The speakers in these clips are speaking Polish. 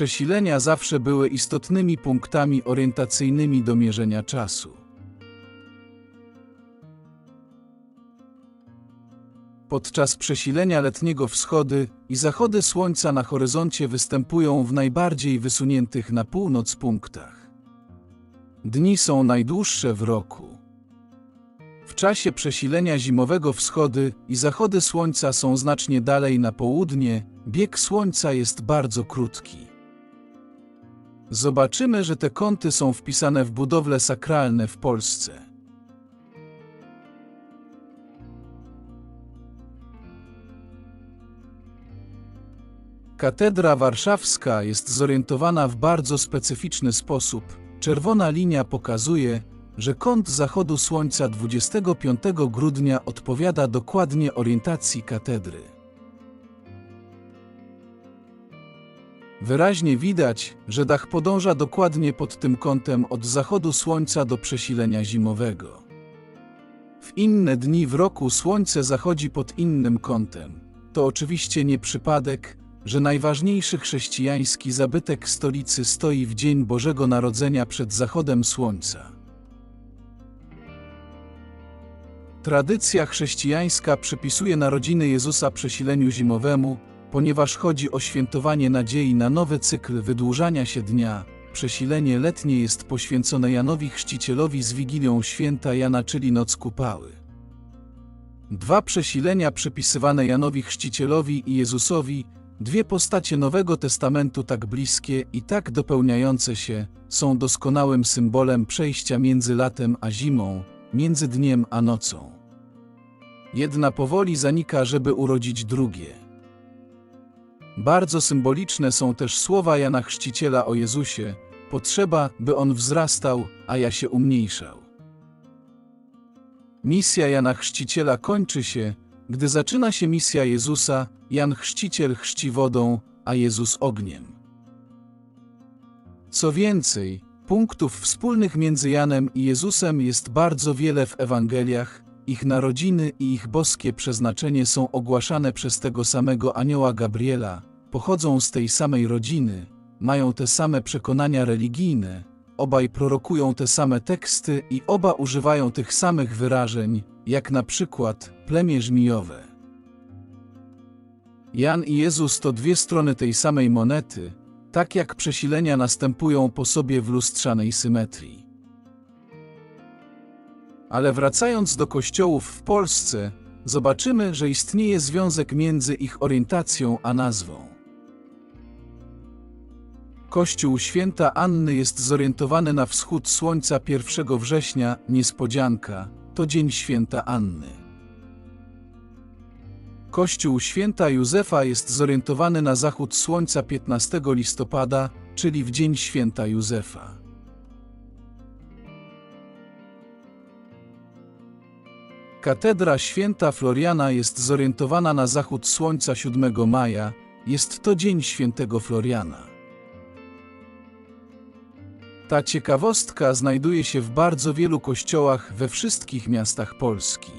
Przesilenia zawsze były istotnymi punktami orientacyjnymi do mierzenia czasu. Podczas przesilenia letniego wschody i zachody słońca na horyzoncie występują w najbardziej wysuniętych na północ punktach. Dni są najdłuższe w roku. W czasie przesilenia zimowego wschody i zachody słońca są znacznie dalej na południe, bieg słońca jest bardzo krótki. Zobaczymy, że te kąty są wpisane w budowle sakralne w Polsce. Katedra warszawska jest zorientowana w bardzo specyficzny sposób. Czerwona linia pokazuje, że kąt zachodu słońca 25 grudnia odpowiada dokładnie orientacji katedry. Wyraźnie widać, że dach podąża dokładnie pod tym kątem od zachodu słońca do przesilenia zimowego. W inne dni w roku słońce zachodzi pod innym kątem. To oczywiście nie przypadek, że najważniejszy chrześcijański zabytek stolicy stoi w dzień Bożego Narodzenia przed zachodem słońca. Tradycja chrześcijańska przypisuje narodziny Jezusa przesileniu zimowemu, ponieważ chodzi o świętowanie nadziei na nowy cykl wydłużania się dnia. Przesilenie letnie jest poświęcone Janowi Chrzcicielowi z Wigilią Święta Jana, czyli Noc Kupały. Dwa przesilenia przypisywane Janowi Chrzcicielowi i Jezusowi, dwie postacie Nowego Testamentu tak bliskie i tak dopełniające się, są doskonałym symbolem przejścia między latem a zimą, między dniem a nocą. Jedna powoli zanika, żeby urodzić drugie. Bardzo symboliczne są też słowa Jana Chrzciciela o Jezusie: Potrzeba, by on wzrastał, a ja się umniejszał. Misja Jana Chrzciciela kończy się, gdy zaczyna się misja Jezusa, Jan Chrzciciel chrzci wodą, a Jezus ogniem. Co więcej, punktów wspólnych między Janem i Jezusem jest bardzo wiele w Ewangeliach, ich narodziny i ich boskie przeznaczenie są ogłaszane przez tego samego anioła Gabriela, pochodzą z tej samej rodziny, mają te same przekonania religijne, obaj prorokują te same teksty i oba używają tych samych wyrażeń, jak na przykład plemię żmijowe. Jan i Jezus to dwie strony tej samej monety, tak jak przesilenia następują po sobie w lustrzanej symetrii. Ale wracając do kościołów w Polsce, zobaczymy, że istnieje związek między ich orientacją a nazwą. Kościół Święta Anny jest zorientowany na wschód słońca 1 września, niespodzianka, to dzień Święta Anny. Kościół Święta Józefa jest zorientowany na zachód słońca 15 listopada, czyli w dzień Święta Józefa. Katedra Święta Floriana jest zorientowana na zachód słońca 7 maja, jest to dzień Świętego Floriana. Ta ciekawostka znajduje się w bardzo wielu kościołach we wszystkich miastach Polski.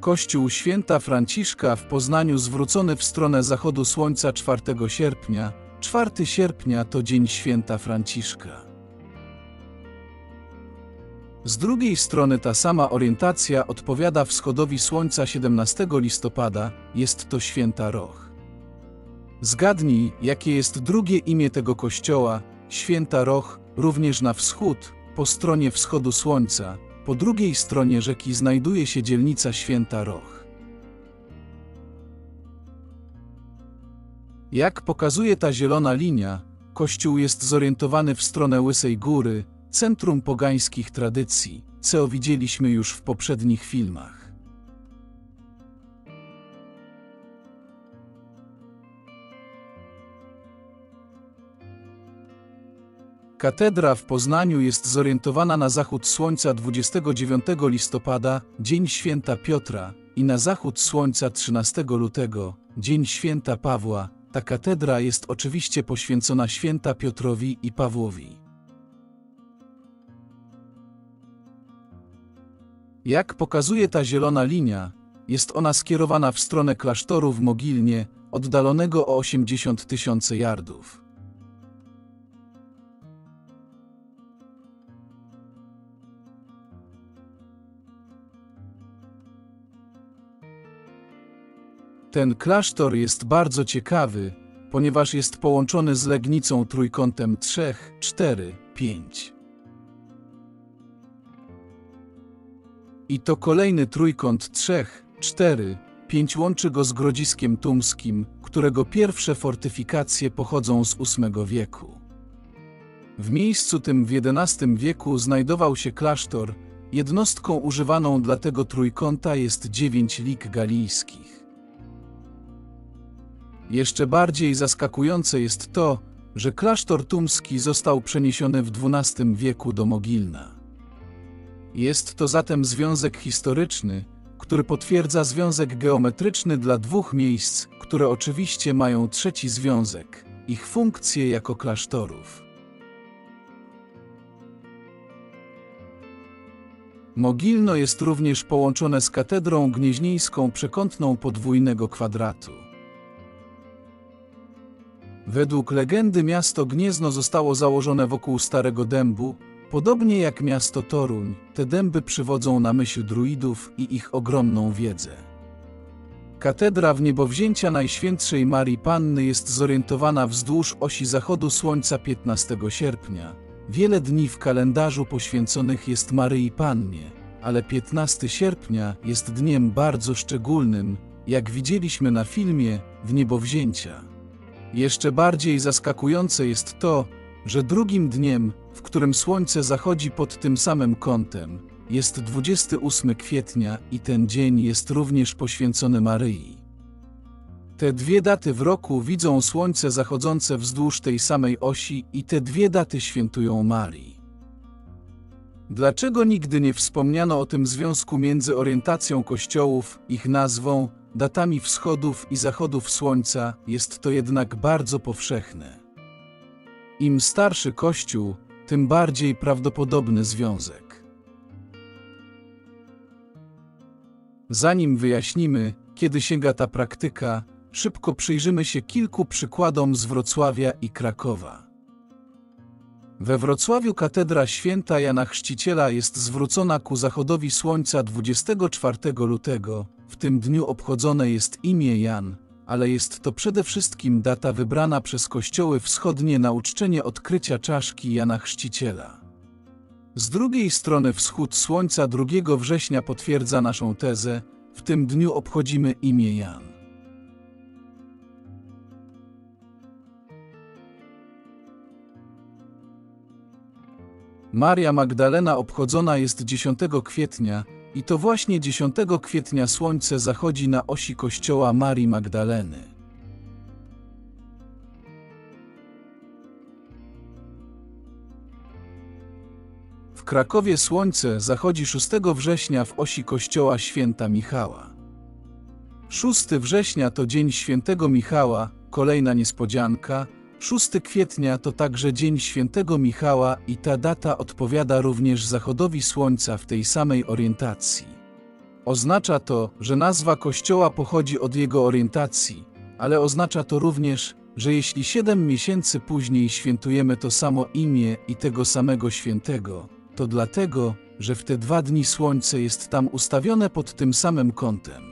Kościół Święta Franciszka w Poznaniu zwrócony w stronę zachodu słońca 4 sierpnia. 4 sierpnia to dzień święta Franciszka. Z drugiej strony ta sama orientacja odpowiada wschodowi słońca 17 listopada, jest to święta Roch. Zgadnij, jakie jest drugie imię tego kościoła, święta Roch, również na wschód, po stronie wschodu słońca, po drugiej stronie rzeki znajduje się dzielnica Święta Roch. Jak pokazuje ta zielona linia, kościół jest zorientowany w stronę Łysej Góry, centrum pogańskich tradycji, co widzieliśmy już w poprzednich filmach. Katedra w Poznaniu jest zorientowana na zachód słońca 29 listopada, dzień święta Piotra, i na zachód słońca 13 lutego, dzień święta Pawła. Ta katedra jest oczywiście poświęcona święta Piotrowi i Pawłowi. Jak pokazuje ta zielona linia, jest ona skierowana w stronę klasztoru w Mogilnie, oddalonego o 80 tysięcy yardów. Ten klasztor jest bardzo ciekawy, ponieważ jest połączony z Legnicą trójkątem 3, 4, 5. I to kolejny trójkąt 3, 4, 5 łączy go z Grodziskiem Tumskim, którego pierwsze fortyfikacje pochodzą z VIII wieku. W miejscu tym w XI wieku znajdował się klasztor, jednostką używaną dla tego trójkąta jest dziewięć lig galijskich. Jeszcze bardziej zaskakujące jest to, że klasztor tumski został przeniesiony w XII wieku do Mogilna. Jest to zatem związek historyczny, który potwierdza związek geometryczny dla dwóch miejsc, które oczywiście mają trzeci związek ich funkcje jako klasztorów. Mogilno jest również połączone z katedrą gnieźnieńską przekątną podwójnego kwadratu. Według legendy miasto Gniezno zostało założone wokół Starego Dębu, podobnie jak miasto Toruń. Te dęby przywodzą na myśl druidów i ich ogromną wiedzę. Katedra w niebowzięcia Najświętszej Marii Panny jest zorientowana wzdłuż osi zachodu słońca 15 sierpnia. Wiele dni w kalendarzu poświęconych jest Maryi Pannie, ale 15 sierpnia jest dniem bardzo szczególnym, jak widzieliśmy na filmie w niebowzięcia. Jeszcze bardziej zaskakujące jest to, że drugim dniem, w którym słońce zachodzi pod tym samym kątem, jest 28 kwietnia i ten dzień jest również poświęcony Maryi. Te dwie daty w roku widzą słońce zachodzące wzdłuż tej samej osi i te dwie daty świętują Marii. Dlaczego nigdy nie wspomniano o tym związku między orientacją kościołów, ich nazwą, datami wschodów i zachodów słońca jest to jednak bardzo powszechne. Im starszy Kościół, tym bardziej prawdopodobny związek. Zanim wyjaśnimy, kiedy sięga ta praktyka, szybko przyjrzymy się kilku przykładom z Wrocławia i Krakowa. We Wrocławiu katedra święta Jana Chrzciciela jest zwrócona ku zachodowi słońca 24 lutego. W tym dniu obchodzone jest imię Jan, ale jest to przede wszystkim data wybrana przez kościoły wschodnie na uczczenie odkrycia czaszki Jana Chrzciciela. Z drugiej strony wschód słońca 2 września potwierdza naszą tezę, w tym dniu obchodzimy imię Jan. Maria Magdalena obchodzona jest 10 kwietnia i to właśnie 10 kwietnia słońce zachodzi na osi kościoła Marii Magdaleny. W Krakowie słońce zachodzi 6 września w osi kościoła święta Michała. 6 września to dzień świętego Michała, kolejna niespodzianka, 6 kwietnia to także Dzień Świętego Michała i ta data odpowiada również zachodowi słońca w tej samej orientacji. Oznacza to, że nazwa kościoła pochodzi od jego orientacji, ale oznacza to również, że jeśli siedem miesięcy później świętujemy to samo imię i tego samego świętego, to dlatego, że w te dwa dni słońce jest tam ustawione pod tym samym kątem.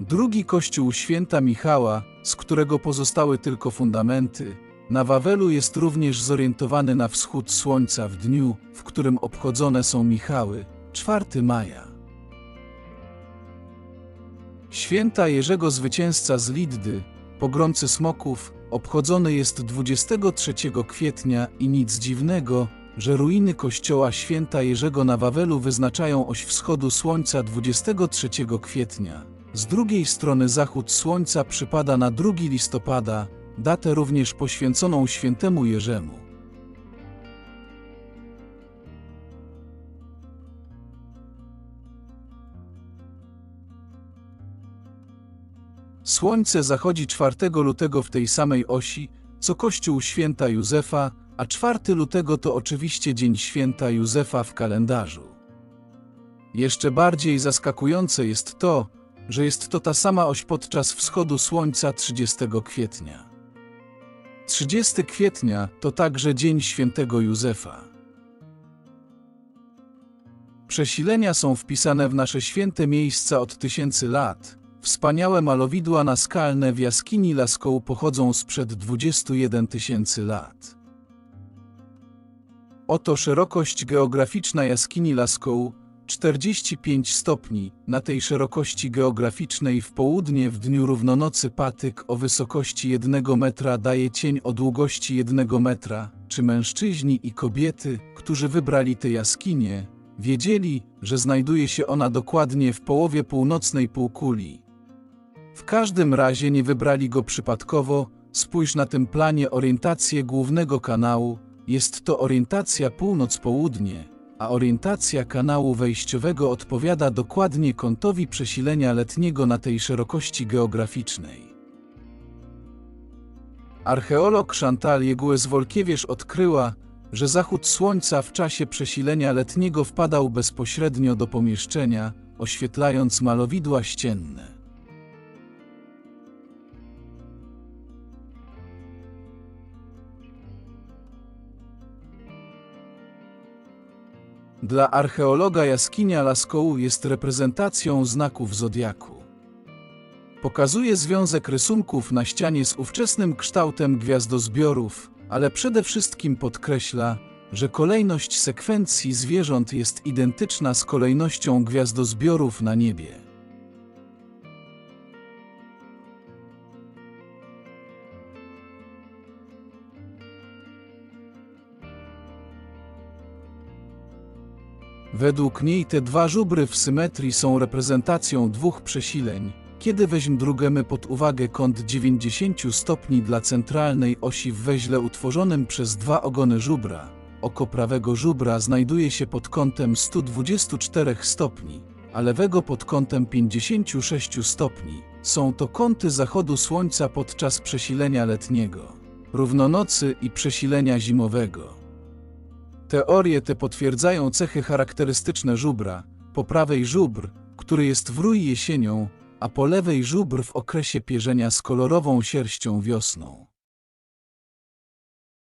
Drugi kościół święta Michała, z którego pozostały tylko fundamenty, na Wawelu jest również zorientowany na wschód słońca w dniu, w którym obchodzone są Michały, 4 maja. Święta Jerzego Zwycięzca z Liddy, pogromcy smoków, obchodzony jest 23 kwietnia i nic dziwnego, że ruiny kościoła święta Jerzego na Wawelu wyznaczają oś wschodu słońca 23 kwietnia. Z drugiej strony zachód słońca przypada na 2 listopada, datę również poświęconą świętemu Jerzemu. Słońce zachodzi 4 lutego w tej samej osi, co Kościół święta Józefa, a 4 lutego to oczywiście dzień święta Józefa w kalendarzu. Jeszcze bardziej zaskakujące jest to, że jest to ta sama oś podczas wschodu słońca 30 kwietnia. 30 kwietnia to także dzień świętego Józefa. Przesilenia są wpisane w nasze święte miejsca od tysięcy lat. Wspaniałe malowidła naskalne w jaskini Lascaux pochodzą sprzed 21 tysięcy lat. Oto szerokość geograficzna jaskini Lascaux 45 stopni. Na tej szerokości geograficznej w południe w dniu równonocy patyk o wysokości 1 metra daje cień o długości 1 metra. Czy mężczyźni i kobiety, którzy wybrali tę jaskinię, wiedzieli, że znajduje się ona dokładnie w połowie północnej półkuli? W każdym razie nie wybrali go przypadkowo. Spójrz na tym planie orientację głównego kanału. Jest to orientacja północ-południe, a orientacja kanału wejściowego odpowiada dokładnie kątowi przesilenia letniego na tej szerokości geograficznej. Archeolog Chantal Jegues-Wolkiewicz odkryła, że zachód słońca w czasie przesilenia letniego wpadał bezpośrednio do pomieszczenia, oświetlając malowidła ścienne. Dla archeologa jaskinia Lascaux jest reprezentacją znaków zodiaku. Pokazuje związek rysunków na ścianie z ówczesnym kształtem gwiazdozbiorów, ale przede wszystkim podkreśla, że kolejność sekwencji zwierząt jest identyczna z kolejnością gwiazdozbiorów na niebie. Według niej te dwa żubry w symetrii są reprezentacją dwóch przesileń. Kiedy weźmiemy pod uwagę kąt 90 stopni dla centralnej osi w weźle utworzonym przez dwa ogony żubra, oko prawego żubra znajduje się pod kątem 124 stopni, a lewego pod kątem 56 stopni. Są to kąty zachodu słońca podczas przesilenia letniego, równonocy i przesilenia zimowego. Teorie te potwierdzają cechy charakterystyczne żubra. Po prawej żubr, który jest w rój jesienią, a po lewej żubr w okresie pierzenia z kolorową sierścią wiosną.